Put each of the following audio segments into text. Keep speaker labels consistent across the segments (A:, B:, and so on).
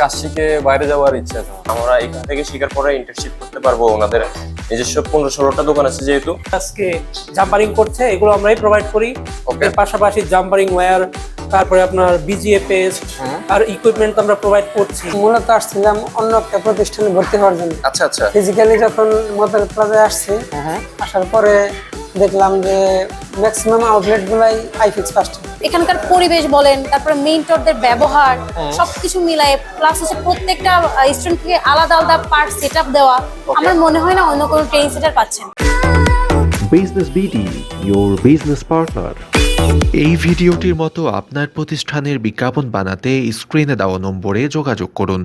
A: কাজ শিখে বাইরে যাওয়ার ইচ্ছা আছে আমরা।
B: এখান থেকে শিকার পরে ইন্টার্নশিপ করতে পারব ওনাদের নিজস্ব পনেরো ষোলোটা দোকান আছে যেহেতু।
C: আজকে জাম্পারিং করছে এগুলো আমরাই প্রোভাইড করি. এর পাশাপাশি জাম্পারিং ওয়্যার তারপরে আপনার বিজিএ পেস্ট আর ইকুইপমেন্ট আমরা প্রোভাইড করছি।
D: মূলত আসছিলাম অন্য একটা প্রতিষ্ঠানে ভর্তি হওয়ার জন্য।
B: আচ্ছা আচ্ছা।
D: ফিজিক্যালি যখন মোবাইল প্লাজায় আসছি আসার পরে দেখলাম যে ম্যাক্সিমাম আউটলেট গুলাই আইফিক্স ফার্স্ট
E: এখানকার পরিবেশ বলেন তারপরে মেন্টরদের ব্যবহার সবকিছু মিলায়ে প্লাস হচ্ছে প্রত্যেকটা স্টুডেন্টকে আলাদা আলাদা পার্ট সেট দেওয়া আমার মনে হয় না অন্য কোনো ট্রেনিং সেন্টার পাচ্ছেন।
F: Business BD your business partner
G: এই ভিডিওটির মতো আপনার প্রতিষ্ঠানের বিজ্ঞাপন বানাতে স্ক্রিনে দেওয়া নম্বরে যোগাযোগ করুন।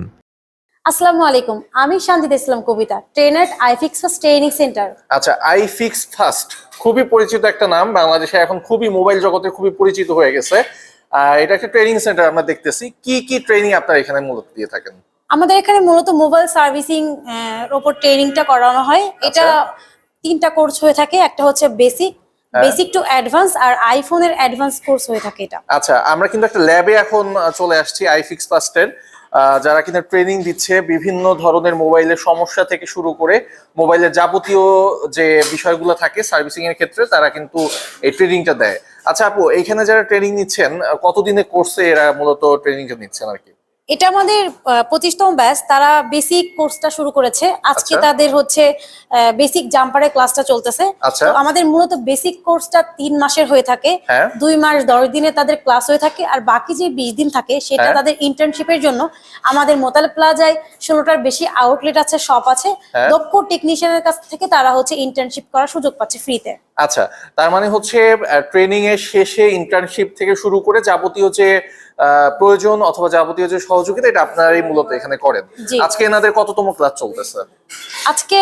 E: আসসালামু আলাইকুম আমি শান্তিতে ইসলাম কবিতা ট্রেনার আইফিক্স ট্রেনিং সেন্টার।
H: আচ্ছা আই ফিক্স ফার্স্ট খুবই পরিচিত একটা নাম বাংলাদেশে এখন খুবই মোবাইল জগতে খুবই পরিচিত হয়ে গেছে। এটা একটা ট্রেনিং সেন্টার আমরা দেখতেছি কি কি ট্রেনিং আপনারা এখানে মূলত দিয়ে থাকেন?
E: আমাদের এখানে মূলত মোবাইল সার্ভিসিং এর ওপর ট্রেনিংটা করানো হয়। এটা তিনটা কোর্স হয়ে থাকে একটা হচ্ছে বেসিক বেসিক টু অ্যাডভান্স আর আইফোনের অ্যাডভান্স কোর্স হয়ে থাকে এটা।
H: আচ্ছা আমরা কিন্তু একটা ল্যাবে এখন চলে আসছি আই ফিক্স ফার্স্টের। যারা কিনা ট্রেনিং দিচ্ছে, বিভিন্ন ধরনের মোবাইলের সমস্যা থেকে শুরু করে মোবাইলের যাবতীয় যে বিষয়গুলো থাকে সার্ভিসিং এর ক্ষেত্রে, তারা কিন্তু এই ট্রেনিংটা দেয়। আচ্ছা আপু, এইখানে যারা ট্রেনিং নিচ্ছেন কতদিনে কতদিনের কোর্সে এরা মূলত ট্রেনিংটা নিচ্ছেন আর কি?
E: এটা আমাদের পঁচিশতম ব্যাচ তারা বেসিক কোর্সটা শুরু করেছে আজকে
H: আচ্ছা।
E: তাদের হচ্ছে বেসিক জাম্পারের ক্লাসটা চলতেছে
H: আচ্ছা।
E: তো আমাদের মূলত বেসিক কোর্সটা তিন মাসের হয়ে থাকে
H: হ্যাঁ।
E: দুই মাস দশ দিনে তাদের ক্লাস হয়ে থাকে আর বাকি যে বিশ দিন থাকে সেটা
H: হ্যাঁ।
E: তাদের ইন্টার্নশিপের জন্য আমাদের মোতাল প্লাজায় ষোলোটার বেশি আউটলেট আছে শপ আছে
H: হ্যাঁ।
E: দক্ষ টেকনিশিয়ানের কাছ থেকে তারা হচ্ছে ইন্টার্নশিপ করার সুযোগ পাচ্ছে ফ্রিতে
H: আচ্ছা তার মানে হচ্ছে ট্রেনিং এর শেষে ইন্টার্নশিপ থেকে শুরু করে যাবতীয় যে আহ, প্রয়োজন অথবা যাবতীয় যে সহযোগিতা এটা আপনারাই মূলত এখানে করেন। আজকে এনাদের কততম ক্লাস চলতেছে?
E: আজকে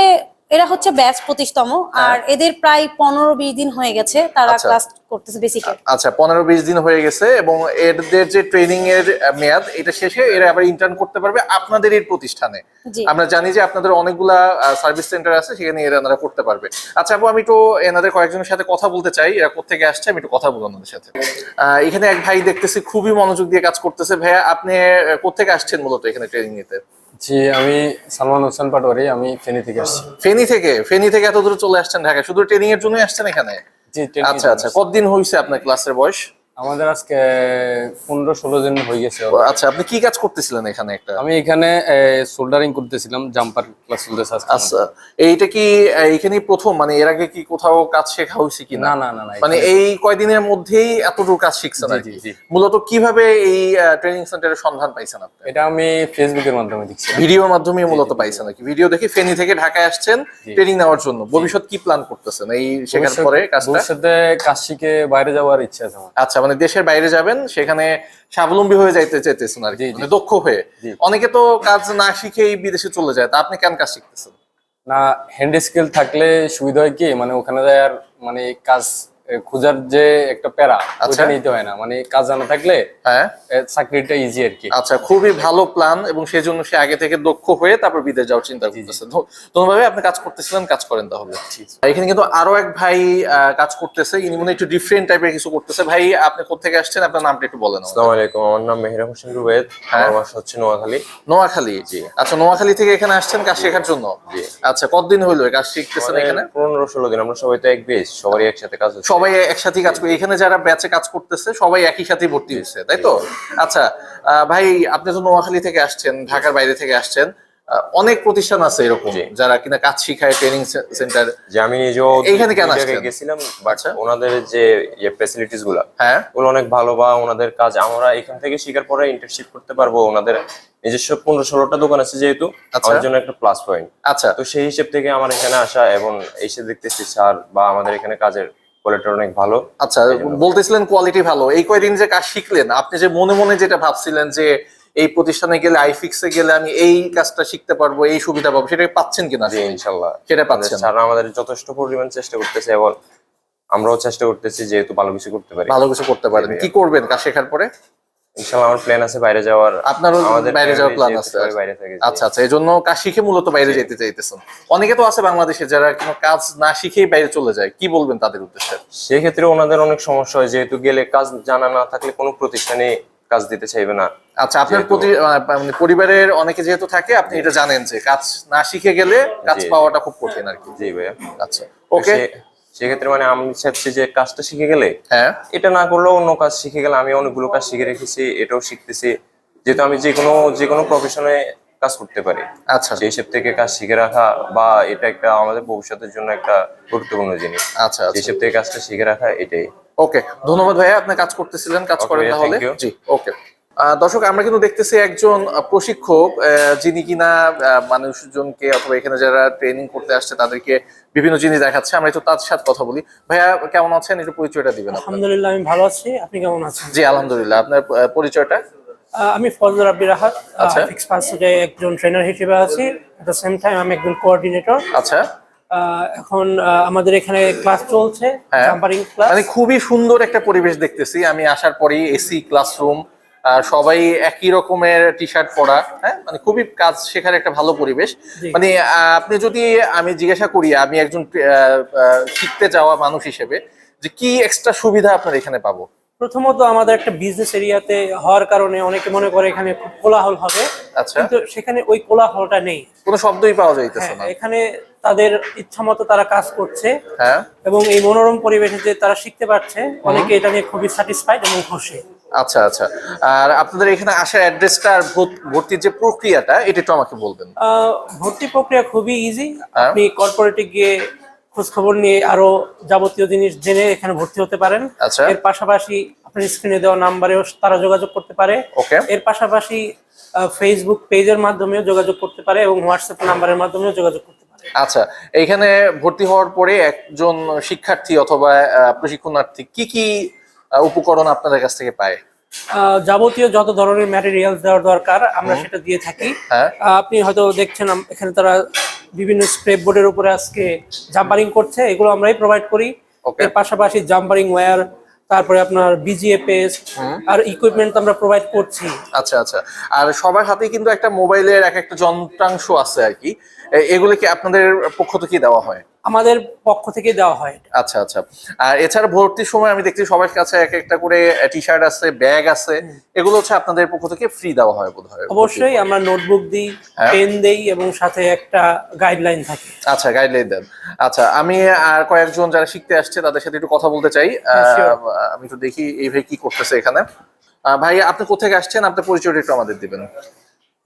E: এরা হচ্ছে ব্যাচ পঁচিশতম আর এদের প্রায় পনেরো বিশ দিন হয়ে গেছে তারা
H: হ্যাঁ। আচ্ছা।
E: ক্লাস করতেছে বেসিকে
H: আচ্ছা পনেরো বিশ দিন হয়ে গেছে এবং এদের যে ট্রেনিং এর মেয়াদ এটা শেষে এরা আবার ইন্টার্ন করতে পারবে আপনাদের এই প্রতিষ্ঠানে আমরা জানি যে আপনাদের অনেকগুলা সার্ভিস সেন্টার আছে সেখানে এরা এনারা করতে পারবে। আচ্ছা আপু আমি একটু এনাদের কয়েকজনের সাথে কথা বলতে চাই এরা কোথেকে আসছে আমি একটু কথা বলব ওনাদের সাথে। এখানে এক ভাই দেখতেছি খুবই মনোযোগ দিয়ে কাজ করতেছে। ভাইয়া আপনি আহ, কোত্থেকে আসছেন মূলত এখানে ট্রেনিং নিতে?
A: জি আমি সালমান হোসেন পাটোয়ারি আমি ফেনী থেকে আসছি।
H: ফেনী থেকে? ফেনী থেকে এত দূরে চলে আসছেন ঢাকা শুধু ট্রেনিং এর জন্যই আসছেন এখানে?
A: জি
H: আচ্ছা আচ্ছা। কতদিন হয়েছে আপনার ক্লাসের বয়স।
A: আমাদের আজকে পনেরো ষোলো দিন হয়ে গেছে
H: আচ্ছা আপনি কি কাজ করতেছিলেন এখানে একটা?
A: আমি এখানে সোল্ডারিং করতেছিলাম জাম্পার ক্লাস চলতেছে
H: আচ্ছা এইটা কি আহ, প্রথম? মানে এর আগে কি কোথাও কাজ শেখা হয়েছে কি
A: না না না
H: মানে এই কয়দিনের মধ্যেই এতটুকু কাজ শিখছেন
A: জি, জি।
H: মূলত কীভাবে এই ট্রেনিং সেন্টারের সন্ধান পাইছেন আপনি?
A: এটা আমি ফেসবুকের মাধ্যমে দেখছি।
H: ভিডিওর মাধ্যমে মূলত পাইছেন নাকি ভিডিও দেখে ফেনি থেকে ঢাকায় আসছেন ট্রেনিং নেওয়ার জন্য। ভবিষ্যৎ কি প্ল্যান করতেছেন এই শেখার পরে কাজটা?
A: ভবিষ্যতে কাজ শিখে বাইরে যাওয়ার ইচ্ছা আছে আমার।
H: আচ্ছা মানে দেশের বাইরে যাবেন সেখানে স্বাবলম্বী হয়ে যাইতে চাইতেছেন আর কি। মানে দক্ষ হয়ে। অনেকে তো কাজ না শিখেই বিদেশে চলে যায় তা আপনি কেন কাজ শিখতেছেন?
A: না হ্যান্ড স্কিল থাকলে সুবিধা হয় কি মানে ওখানে যায় আর মানে কাজ খোঁজার যে একটা প্যারা
H: আচ্ছা।
A: ওটা নিতে হয় না। মানে কাজ জানা থাকলে
H: হ্যাঁ।
A: চাকরিটা ইজি আর কি।
H: আচ্ছা খুবই ভালো প্ল্যান এবং সেজন্য সে আগে থেকে দক্ষ হয়ে তারপর বিদেশ যাওয়ার চিন্তা করতেছে। তোমাভাবে আপনি কাজ করতেছিলেন কাজ করেন তাহলে। এখানে কিন্তু আরও এক ভাই কাজ করতেছে। ইনি মনে একটু ডিফারেন্ট টাইপের কিছু করতেছে। ভাই আপনি কোথেকে আসছেন? আপনার নামটা একটু বলেন
B: আসসালামু আলাইকুম। আমার নাম মেহেরা হোসেন রুবেদ। আমার বাসা হচ্ছে নোয়াখালী।
H: নোয়াখালী? জি। আচ্ছা নোয়াখালী থেকে এখানে আসছেন কাজ শেখার জন্য? জি। আচ্ছা কতদিন হইল এই কাজ শিখতেছেন এখানে?
B: পনেরো ষোলো দিন। আমরা সবাই তো এক বেশ সবারই একসাথে কাজ হচ্ছে।
H: সবাই একসাথে কাজ করে। এখানে যারা ব্যাচে কাজ করতেছে সবাই একই সাথে ভর্তি হয়েছে তাই তো? আচ্ছা ভাই আপনি তো নোয়াখালী থেকে আসছেন ঢাকার বাইরে থেকে আসছেন অনেক প্রতিষ্ঠান আছে এরকম যারা কিনা কাজ শিখায় ট্রেনিং সেন্টার
B: যে আমি নিজেও
H: এইখানে কেন?
B: গেছিলাম বাট
H: আচ্ছা।
B: ওনাদের যে ফ্যাসিলিটিসগুলা
H: হ্যাঁ।
B: ওগুলো অনেক ভালো বা ওনাদের কাজ আমরা এখান থেকে শিকার পরে ইন্টার্নশিপ করতে পারব ওনাদের নিজস্ব পনেরো ষোলোটা দোকান আছে যেহেতু
H: আচ্ছা।
B: আমার জন্য একটা প্লাস পয়েন্ট
H: আচ্ছা।
B: তো সেই হিসেব থেকে আমার এখানে আসা এবং এসে দেখতেছি স্যার বা আমাদের এখানে কাজের কোয়ালিটি অনেক ভালো।
H: আচ্ছা বলতেছিলেন কোয়ালিটি ভালো। এই কয়দিন যে কাজ শিখলেন আপনি যে মনে মনে যেটা ভাবছিলেন যে এই প্রতিষ্ঠানে গেলে আইফিক্সে গেলে আমি এই কাজটা শিখতে পারব এই সুবিধা পাবো সেটা পাচ্ছেন কিনা?
B: জি ইনশাল্লাহ।
H: সেটা পাচ্ছেন।
B: স্যার আমাদের যথেষ্ট পরিমাণ চেষ্টা করতেছে এবং আমরাও চেষ্টা করতেছি যেহেতু ভালো কিছু করতে পারি।
H: ভালো কিছু করতে পারেন। কি করবেন কাজ শেখার পরে?
B: ইনশাল্লাহ আমার প্ল্যান আছে বাইরে যাওয়ার।
H: আপনারও বাইরে যাওয়ার প্ল্যান আছে।
B: বাইরে থাকে
H: আচ্ছা আচ্ছা এই জন্য কাজ শিখে মূলত বাইরে যেতে চাইতেছেন। অনেকে তো আছে বাংলাদেশে যারা কোনো কাজ না শিখেই বাইরে চলে যায়। কি বলবেন তাদের উদ্দেশ্যে?
B: সেক্ষেত্রে ওনাদের অনেক সমস্যা হয় যেহেতু গেলে কাজ জানা না থাকলে কোনো প্রতিষ্ঠানে কাজ দিতে চাইবে না।
H: আচ্ছা আপনার প্রতি মানে পরিবারের অনেকে যেহেতু থাকে আপনি এটা জানেন যে কাজ না শিখে গেলে কাজ পাওয়াটা খুব কঠিন আর কি।
B: জি ভাইয়া।
H: আচ্ছা ওকে।
B: সেক্ষেত্রে মানে আমি চাচ্ছি যে কাজটা শিখে গেলে
H: হ্যাঁ।
B: এটা না করলেও অন্য কাজ শিখে গেলে আমি অনেকগুলো কাজ শিখে রেখেছি এটাও শিখতেছি। যেহেতু আমি যে কোনো যে কোনো প্রফেশনে কাজ করতে পারি।
H: আচ্ছা।
B: সেই হিসেব থেকে কাজ শিখে রাখা বা এটা একটা আমাদের ভবিষ্যতের জন্য একটা গুরুত্বপূর্ণ জিনিস।
H: আচ্ছা
B: সেই
H: আচ্ছা
B: হিসেব থেকে কাজটা শিখে রাখা এটাই।
H: ওকে ধন্যবাদ ভাইয়া আপনি কাজ করতেছিলেন কাজ করেন তাহলে। জি ওকে দর্শক আমরা কিন্তু দেখতেছি একজন প্রশিক্ষক যিনি কিনা মানুষজনকে অথবা এখানে যারা ট্রেনিং করতে আসছে তাদেরকে বিভিন্ন জিনিস দেখাচ্ছে। আমরা একটু তার সাথে কথা বলি। ভাইয়া কেমন আছেন? একটু পরিচয়টা দিবেন
C: আলহামদুলিল্লাহ আমি ভালো আছি। আপনি কেমন আছেন?
H: জি আলহামদুলিল্লাহ। আপনার পরিচয়টা?
C: আমি ফজল রাব্বি রাহাত
H: আচ্ছা।
C: ফিক্স পাসে একজন ট্রেনার হিসেবে আছি। এট দ্য সেম টাইম আমি একজন কোঅর্ডিনেটর
H: আচ্ছা।
C: এখন আমাদের এখানে ক্লাস চলছে
H: হ্যাঁ।
C: জাম্পারিং ক্লাস
H: মানে খুবই সুন্দর একটা পরিবেশ দেখতেছি। আমি আসার পরেই এসি ক্লাসরুম সবাই একই রকমের টি শার্ট পরা হ্যাঁ? মানে খুবই কাজ শেখার একটা ভালো পরিবেশ। মানে আপনি যদি আমি জিজ্ঞাসা করি আমি একজন শিখতে যাওয়া মানুষ হিসেবে যে কি এক্সট্রা সুবিধা আপনার এখানে পাবো?
C: প্রথমত আমাদের একটা বিজনেস এরিয়াতে হওয়ার কারণে অনেকে মনে করে এখানে খুব কোলাহল হবে।
H: আচ্ছা।
C: কিন্তু সেখানে ওই কোলাহলটা নেই।
H: কোনো শব্দই পাওয়া যাইতেছে
C: হ্যাঁ,
H: না।
C: এখানে তাদের ইচ্ছা মতো তারা কাজ করছে।
H: হ্যাঁ।
C: এবং এই মনোরম পরিবেশে যে তারা শিখতে পারছে অনেকে এটা নিয়ে খুবই স্যাটিসফাইড এবং খুশি।
H: আচ্ছা আচ্ছা। আর আপনাদের এখানে আসার অ্যাড্রেসটা আর ভর্ত- ভর্তির যে প্রক্রিয়াটা এটা একটু আমাকে বলবেন।
C: ভর্তি প্রক্রিয়া খুবই ইজি
H: হ্যাঁ।
C: আপনি কর্পোরেটে গিয়ে খোঁজ খবর নিয়ে আরও যাবতীয় জিনিস জেনে এখানে ভর্তি হতে পারেন।
H: আচ্ছা।
C: এর পাশাপাশি আপনার স্ক্রিনে দেওয়া নাম্বারেও তারা যোগাযোগ করতে পারে।
H: ওকে।
C: এর পাশাপাশি ফেসবুক পেজের মাধ্যমেও যোগাযোগ করতে পারে এবং হোয়াটসঅ্যাপ নাম্বারের মাধ্যমেও যোগাযোগ করতে পারে।
H: আচ্ছা এইখানে ভর্তি হওয়ার পরে একজন শিক্ষার্থী অথবা প্রশিক্ষণার্থী কি কি উপকরণ আপনাদের কাছ থেকে পায়?
C: যাবতীয় যত ধরনের ম্যাটেরিয়ালস দেওয়ার দরকার আমরা সেটা দিয়ে থাকি।
H: হ্যাঁ।
C: আপনি হয়তো দেখছেন এখানে তারা বিভিন্ন স্ক্রেপ বোর্ডের উপরে আজকে জাম্পারিং করছে এগুলো আমরাই প্রোভাইড করি. এর পাশাপাশি জাম্পারিং ওয়্যার তারপরে আপনার বিজিএ পেজ আর ইকুইপমেন্ট আমরা প্রোভাইড করছি।
H: আচ্ছা আচ্ছা। আর সবার হাতেই কিন্তু একটা মোবাইলের এক একটা যন্ত্রাংশ আছে আর কি। এগুলো কি আপনাদের পক্ষ থেকে দেওয়া হয়?
C: আমাদের পক্ষ থেকে দেওয়া হয়
H: আচ্ছা আচ্ছা। আর এছাড়া ভর্তির সময় আমি দেখছি সবার কাছে এক একটা করে টি শার্ট আছে ব্যাগ আছে। এগুলো হচ্ছে আপনাদের পক্ষ থেকে ফ্রি দেওয়া হয় বোধ হয়
C: অবশ্যই আমরা নোটবুক দিই
H: হ্যাঁ।
C: পেন দেই এবং সাথে একটা গাইডলাইন থাকে।
H: আচ্ছা গাইডলাইন দেন। আচ্ছা আমি আর কয়েকজন যারা শিখতে আসছে তাদের সাথে একটু কথা বলতে চাই।
C: হ্যাঁ,
H: আমি একটু দেখি এই ভাই কি করতেছে এখানে। ভাই আপনি কোথেকে আসছেন? আপনার পরিচয়টা একটু আমাদের দিবেন।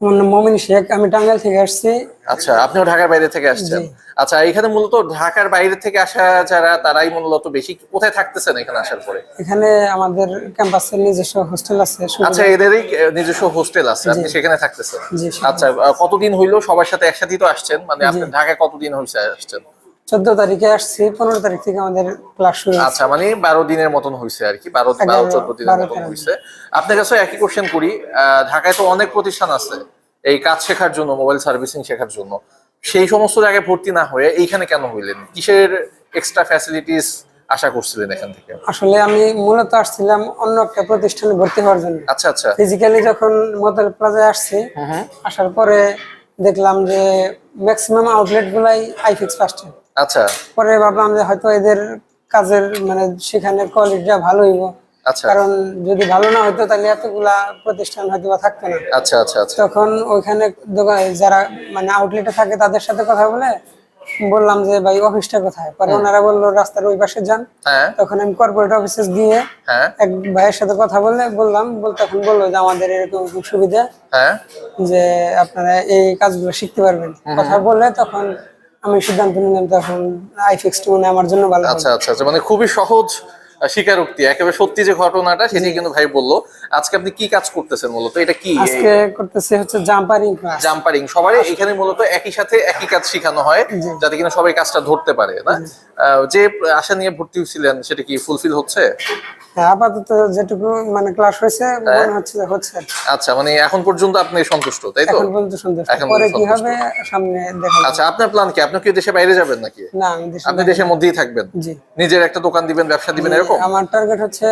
D: আমার নাম মমিন শেখ আমি টাঙ্গাইল থেকে আসছি।
H: আচ্ছা আপনিও ঢাকার বাইরে থেকে আসছেন। আচ্ছা এখানে মূলত ঢাকার বাইরে থেকে আসা যারা তারাই মূলত বেশি কোথায় থাকতেছেন এখানে আসার পরে?
D: এখানে আমাদের ক্যাম্পাসের নিজস্ব হোস্টেল আছে
H: আচ্ছা এদেরই নিজস্ব হোস্টেল আছে আপনি সেখানে থাকতেছেন। আচ্ছা কতদিন হইল সবার সাথে একসাথেই তো আসছেন? মানে আপনি ঢাকায় কতদিন হয়েছে আসছেন?
D: চোদ্দ তারিখে আসছি পনেরো তারিখ থেকে আমাদের ক্লাস শুরু।
H: আচ্ছা মানে বারো দিনের মতন হয়েছে আর কি বারো বারো চোদ্দ দিনের মতন হয়েছে আপনার কাছে একই কোশ্চেন করি ঢাকায় তো অনেক প্রতিষ্ঠান আছে এই কাজ শেখার জন্য মোবাইল সার্ভিসিং শেখার জন্য। সেই সমস্ত জায়গায় ভর্তি না হয়ে এইখানে কেন হইলেন? কিসের এক্সট্রা ফ্যাসিলিটিস আশা করছিলেন এখান থেকে?
D: আসলে আমি মূলত আসছিলাম অন্য একটা প্রতিষ্ঠানে ভর্তি হওয়ার জন্য।
H: আচ্ছা আচ্ছা।
D: ফিজিক্যালি যখন মোতাল প্লাজায় আসছি আসার পরে দেখলাম যে ম্যাক্সিমাম আউটলেট গুলাই আইফিক্স ফার্স্টে
H: আচ্ছা।
D: পরে ভাবলাম যে হয়তো এদের কাজের মানে সেখানে কোয়ালিটিটা ভালো হইব।
H: আচ্ছা।
D: কারণ যদি ভালো না হতো তাহলে এতগুলা প্রতিষ্ঠান হয়তো বা থাকতো না।
H: আচ্ছা আচ্ছা আচ্ছা।
D: তখন ওইখানে যারা মানে আউটলেটে থাকে তাদের সাথে কথা বলে বললাম যে ভাই অফিসটা কোথায়? পরে ওনারা বলল রাস্তার ওই পাশে যান।
H: হ্যাঁ।
D: তখন আমি কর্পোরেট অফিসে গিয়ে
H: হ্যাঁ।
D: এক ভাইয়ের সাথে কথা বলে বললাম বল তখন বলল যে আমাদের এরকম এরকম সুবিধা
H: হ্যাঁ।
D: যে আপনারা এই কাজগুলো শিখতে পারবেন। কথা বলে তখন আমি সিদ্ধান্ত নিলাম তখন আইফেক্স টু মানে আমার জন্য ভালো
H: আচ্ছা আচ্ছা আচ্ছা মানে খুবই সহজ স্বীকারোক্তি একেবারে সত্যি যে ঘটনাটা সেটি কিন্তু ভাই বলল। আজকে আপনি কি কাজ করতেছেন মূলত? এটা কি?
D: আজকে করতেছি হচ্ছে জাম্পারিং
H: জাম্পারিং সবারই এখানে মূলত একই সাথে একই কাজ শেখানো হয় যাতে কিনা সবাই কাজটা ধরতে পারে না? যে আশা নিয়ে ভর্তি হয়েছিলেন সেটা কি ফুলফিল হচ্ছে?
D: হ্যাঁ আপাতত যেটুকু মানে ক্লাস হয়েছে
H: হ্যাঁ।
D: মনে হচ্ছে হচ্ছে।
H: আচ্ছা মানে এখন পর্যন্ত আপনি সন্তুষ্ট তাই তো?
D: এখন পর্যন্ত সন্তুষ্ট। পরে কি
H: সন্তুষ্ট।
D: হবে সামনে দেখা
H: আচ্ছা আপনার প্ল্যান কি? আপনি কি দেশে বাইরে যাবেন নাকি?
D: না আমি দেশে
H: আপনি দেশের মধ্যেই থাকবেন?
D: জি।
H: নিজের একটা দোকান দিবেন ব্যবসা দিবেন এরকম
D: আমার টার্গেট হচ্ছে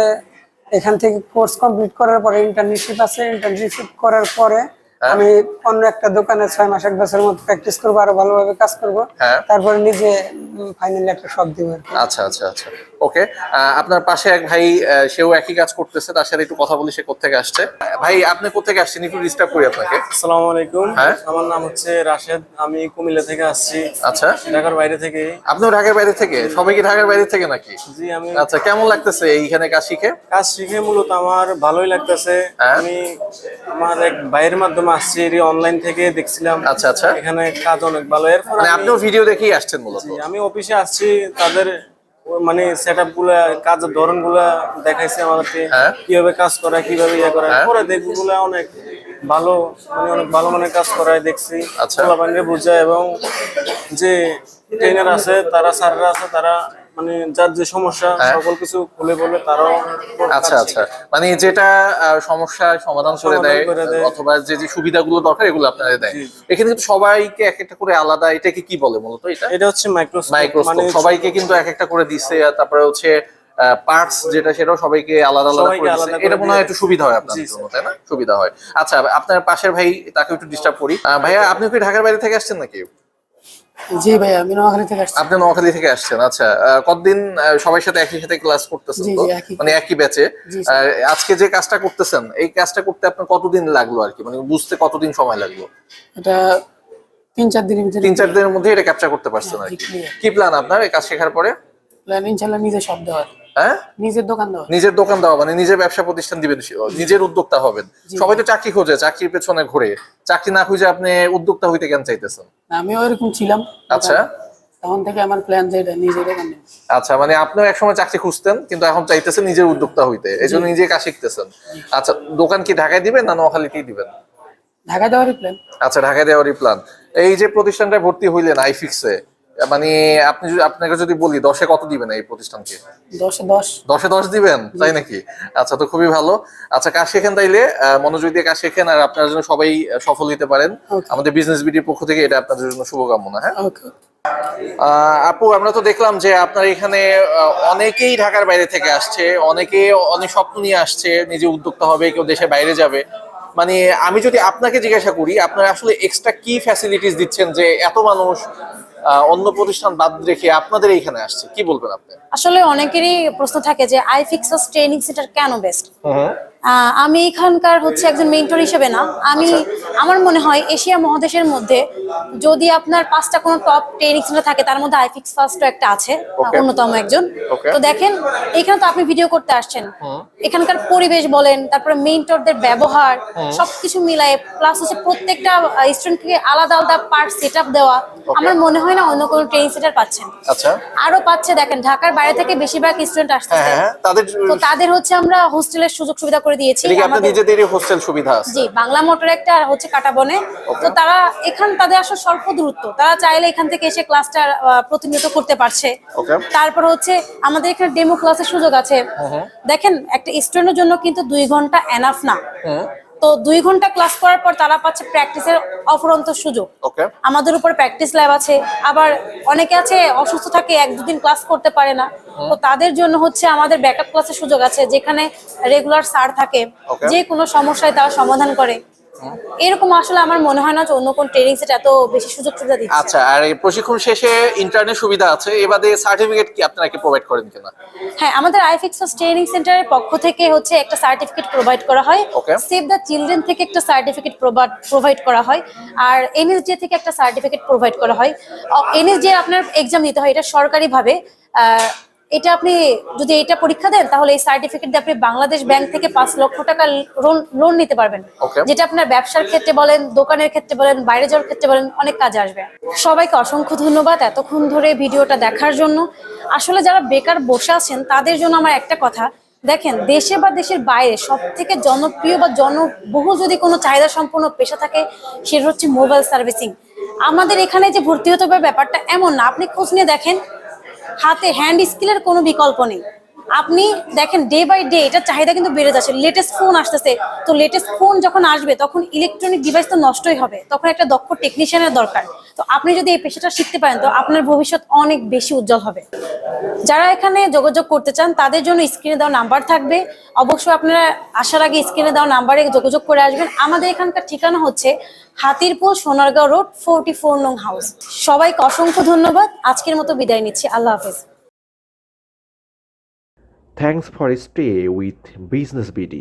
D: এখান থেকে কোর্স কমপ্লিট করার পরে ইন্টার্নশিপ আছে। ইন্টার্নশিপ করার পরে আমি অন্য একটা দোকানে ছয় মাস এক বছরের মতো প্র্যাকটিস করব আরও ভালোভাবে কাজ করব।
H: হ্যাঁ।
D: তারপরে নিজে ফাইনালি একটা শখ দিব
H: আচ্ছা আচ্ছা আচ্ছা। ওকে আপনার পাশে এক ভাই সেও একই কাজ করতেছে তার সাথে একটু কথা বলি সে কোথেকে আসছে। ভাই আপনি কোথেকে আসছেন? একটু ডিস্টার্ব করি আপনাকে।
I: আসসালামু আলাইকুম।
H: হ্যাঁ।
I: আমার নাম হচ্ছে রাশেদ আমি কুমিল্লা থেকে আসছি।
H: আচ্ছা।
I: ঢাকার বাইরে থেকে।
H: আপনিও ঢাকার বাইরে থেকে? সবাই কি ঢাকার বাইরে থেকে নাকি?
I: জি আমি
H: আচ্ছা কেমন লাগতেছে এইখানে কাজ শিখে?
I: কাজ শিখে মূলত আমার ভালোই লাগতেছে।
H: হ্যাঁ।
I: আমি আমার এক ভাইয়ের মাধ্যমে আসছি অনলাইন থেকে দেখছিলাম।
H: আচ্ছা, আচ্ছা।
I: এখানে কাজ অনেক ভালো। এরপর
H: মানে আপনিও ভিডিও দেখেই আসছেন মূলত।
I: জি, আমি অফিসে আসছি তাদের মানে সেট আপগুলা কাজের ধরনগুলা দেখাইছে আমাদেরকে
H: হ্যাঁ।
I: কীভাবে কাজ করা কীভাবে ইয়ে করা
H: হ্যাঁ।
I: পরে দেখবগুলা অনেক ভালো মানে অনেক ভালো মানে কাজ করায় দেখছি
H: আচ্ছা।
I: বুঝায় এবং যে ট্রেনার আছে তারা স্যাররা আছে তারা মানে যার যে সমস্যা
H: হ্যাঁ।
I: সকল কিছু খুলে বলে তারাও
H: আচ্ছা আচ্ছা। মানে যেটা আহ, সমস্যার সমাধান করে দেয় অথবা যে যে সুবিধাগুলো দরকার এগুলো আপনাদের দেয়। এখানে কিন্তু সবাইকে এক একটা করে আলাদা এটাকে কি বলে মূলত এটা?
I: এটা হচ্ছে মাইক্রোস্কোপ মানে
H: সবাইকে কিন্তু এক একটা করে দিছে আর তারপরে হচ্ছে পার্টস যেটা সেটাও সবাইকে আলাদা আলাদা করে দিছে। এটা মনে হয় একটু সুবিধা হয় আপনাদের জন্য তাই না? সুবিধা হয়। আচ্ছা আপনার পাশের ভাই তাকে একটু ডিস্টার্ব করি। ভাইয়া আপনি কি ঢাকার বাইরে থেকে আসছেন নাকি?
D: জি ভাই আমি নোয়াখালী থেকে আসছি।
H: আপনি নোয়াখালী থেকে আসছেন আচ্ছা। কতদিন সবার সাথে একই সাথে ক্লাস করতেছেন তো? মানে একই ব্যাচে আজকে যে কাজটা করতেছেন এই কাজটা করতে আপনার কতদিন লাগল আর কি? মানে বুঝতে কতদিন সময় লাগল?
D: এটা তিন চার দিনের ভিতরে
H: তিন চার দিনের মধ্যে এটা ক্যাপচার করতে পারছেন আর কি। প্ল্যান আপনার এই কাজ শেখার পরে?
D: প্ল্যান ইনশাল্লাহ নিজে সব দেওয়ার।
H: হ্যাঁ?
D: নিজের দোকান
H: নিজের দোকান দেওয়া মানে নিজের ব্যবসা প্রতিষ্ঠান দিবেন নিজের উদ্যোক্তা হবেন। সবাই তো চাকরি খোঁজে চাকরির পেছনে ঘুরে। চাকরি না খুঁজে আপনি উদ্যোক্তা হইতে কেন চাইতেছেন?
D: আমিও এরকম ছিলাম।
H: আচ্ছা।
D: তখন থেকে আমার প্ল্যান যে এটা নিজের দোকান
H: আচ্ছা মানে আপনিও একসময় চাকরি খুঁজতেন কিন্তু এখন চাইতেছেন নিজের উদ্যোক্তা হইতে। এই জন্য নিজে কাজ শিখতেছেন। আচ্ছা দোকান কি ঢাকায় দিবেন না নোয়াখালীতেই দিবেন?
D: ঢাকা দেওয়ারই প্ল্যান
H: আচ্ছা ঢাকায় দেওয়ারই প্ল্যান এই যে প্রতিষ্ঠানটায় ভর্তি হইলেন আইফিক্সে মানে আপনি যদি আপনাকে যদি বলি দশে কত দিবেন এই প্রতিষ্ঠানকে?
D: দশে দশ।
H: দশে দশ দিবেন? তাই নাকি? আচ্ছা তো খুবই ভালো। আচ্ছা কাজ শেখেন তাইলে মনোযোগ দিয়ে কাজ শেখেন আর আপনার জন্য সবাই সফল হতে পারেন। আমাদের বিজনেস বিডির পক্ষ থেকে এটা আপনাদের জন্য শুভকামনা হ্যাঁ? আপু আমরা তো দেখলাম যে আপনার এখানে অনেকেই ঢাকার বাইরে থেকে আসছে অনেকে অনেক স্বপ্ন নিয়ে আসছে নিজে উদ্যোক্তা হবে কেউ দেশের বাইরে যাবে। মানে আমি যদি আপনাকে জিজ্ঞাসা করি আপনারা আসলে এক্সট্রা কি ফ্যাসিলিটিস দিচ্ছেন যে এত মানুষ অন্য প্রতিষ্ঠান বাদ রেখে আপনাদের এইখানে আসছে। কি বলবেন আপনি?
E: আসলে অনেকেরই প্রশ্ন থাকে যে আই আইফিক্সাস ট্রেনিং সেন্টার কেন বেস্ট আমি এখানকার হচ্ছে একজন মেন্টর হিসেবে না। আমি আমার মনে হয় এশিয়া মহাদেশের মধ্যে যদি আপনার পাঁচটা কোনো টপ ট্রেনিং সেন্টার থাকে তার মধ্যে আইফিক্স ফার্স্ট একটা আছে অন্যতম একজন। তো দেখেন এখানে তো আপনি ভিডিও করতে আসছেন। এখানকার পরিবেশ বলেন তারপরে মেন্টরদের ব্যবহার সবকিছু মিলায়ে প্লাস হচ্ছে প্রত্যেকটা স্টুডেন্টকে আলাদা আলাদা পার্ট সেট আপ দেওয়া আমার মনে হয় না অন্য কোনো ট্রেনিং সেন্টার পাচ্ছেন।
H: আচ্ছা।
E: আরও পাচ্ছে দেখেন ঢাকার বাইরে থেকে বেশিরভাগ স্টুডেন্ট
H: হ্যাঁ হ্যাঁ হ্যাঁ, তাদের
E: তো তাদের হচ্ছে আমরা হোস্টেলের সুযোগ সুবিধা করে দিয়েছি
H: এদিকে আপনার
E: আমাদের
H: নিজেদেরই হোস্টেল সুবিধা আছে।
E: জি বাংলা মোটর একটা আর হচ্ছে কাটাবনে তো তারা এখান তাদের আসলে স্বল্প দূরত্ব। তারা চাইলে এখান থেকে এসে ক্লাসটা প্রতিনিয়ত করতে পারছে। তারপর হচ্ছে আমাদের এখানে ডেমো ক্লাসের সুযোগ আছে। দেখেন একটা স্টুডেন্টের জন্য কিন্তু দুই ঘণ্টা এনাফ না। তো দুই ঘণ্টা ক্লাস করার পর তারা পাচ্ছে প্র্যাকটিসের অফরন্ত সুযোগ। আমাদের উপর প্র্যাকটিস ল্যাব আছে আবার অনেকে আছে অসুস্থ থাকে এক দুদিন ক্লাস করতে পারে না। তো তাদের জন্য হচ্ছে আমাদের ব্যাকআপ ক্লাসের সুযোগ আছে যেখানে রেগুলার স্যার থাকে. যে কোনো সমস্যায় তারা সমাধান করে। এরকম আসলে আমার মনে হয় না যে অন্য কোন ট্রেনিং সেট এত বেশি সুযোগ সুবিধা দিচ্ছে।
H: আচ্ছা আর এই প্রশিক্ষণ শেষে ইন্টারনেট সুবিধা আছে এবারে সার্টিফিকেট কি আপনারা কি প্রোভাইড করেন কিনা?
E: হ্যাঁ আমাদের আইফিক্সাস ট্রেনিং সেন্টারের পক্ষ থেকে হচ্ছে একটা সার্টিফিকেট প্রোভাইড করা হয়. সেভ দ্য চিলড্রেন থেকে একটা সার্টিফিকেট প্রোভাইড করা হয় আর এনএসডি থেকে একটা সার্টিফিকেট প্রোভাইড করা হয়। এনএসডি আপনার এক্সাম দিতে হয় এটা সরকারিভাবে। আহ, এটা আপনি যদি এটা পরীক্ষা দেন তাহলে এই সার্টিফিকেট দিয়ে আপনি বাংলাদেশ ব্যাংক থেকে পাঁচ লক্ষ টাকা লোন নিতে পারবেন। যেটা আপনার ব্যবসার ক্ষেত্রে বলেন দোকানের ক্ষেত্রে বলেন বাইরে যাওয়ার ক্ষেত্রে বলেন অনেক কাজে আসবে। সবাইকে অসংখ্য ধন্যবাদ এতক্ষণ ধরে ভিডিওটা দেখার জন্য। আসলে যারা বেকার বসে আছেন তাদের জন্য আমার একটা কথা। দেখেন দেশে বা দেশের বাইরে সব থেকে জনপ্রিয় বা জনবহুল যদি কোনো চাহিদা সম্পন্ন পেশা থাকে সেটা হচ্ছে মোবাইল সার্ভিসিং আমাদের এখানে যে ভর্তি হতে হবে ব্যাপারটা এমন না। আপনি খোঁজ নিয়ে দেখেন হাতে হ্যান্ড স্কিলের কোনো বিকল্প নেই। আপনি দেখেন ডে বাই ডে এটা চাহিদা কিন্তু বেড়ে যাচ্ছে। লেটেস্ট ফোন আসতেছে। তো লেটেস্ট ফোন যখন আসবে, তখন ইলেকট্রনিক ডিভাইস তো নষ্টই হবে। তখন একটা দক্ষ টেকনিশিয়ানের দরকার। তো আপনি যদি এই পেশাটা শিখতে পারেন, তো আপনার ভবিষ্যৎ অনেক বেশি উজ্জ্বল হবে। যারা এখানে যোগাযোগ করতে চান, তাদের জন্য স্ক্রিনে দেওয়া নাম্বার থাকবে। অবশ্যই আপনারা আসার আগে স্ক্রিনে দেওয়া নাম্বারে যোগাযোগ করে আসবেন। আমাদের এখানকার ঠিকানা হচ্ছে Hatirpur Sonargaon road, forty four নং হাউস। সবাইকে অসংখ্য ধন্যবাদ। আজকের মতো বিদায় নিচ্ছি। আল্লাহ হাফেজ।
F: Thanks for stay with Business BD.